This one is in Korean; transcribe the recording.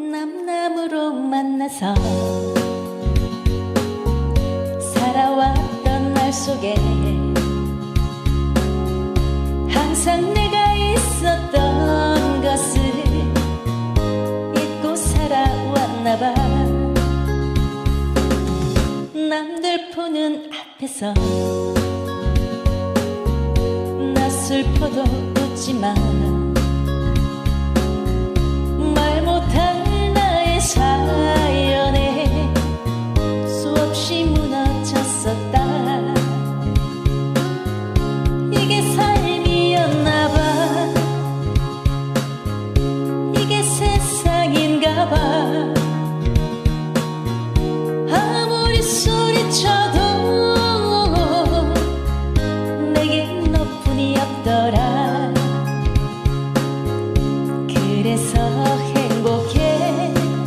남남으로 만나서 살아왔던 날 속에 항상 내가 있었던 것을 잊고 살아왔나 봐. 남들 보는 앞에서 나 슬퍼도 웃지만 Th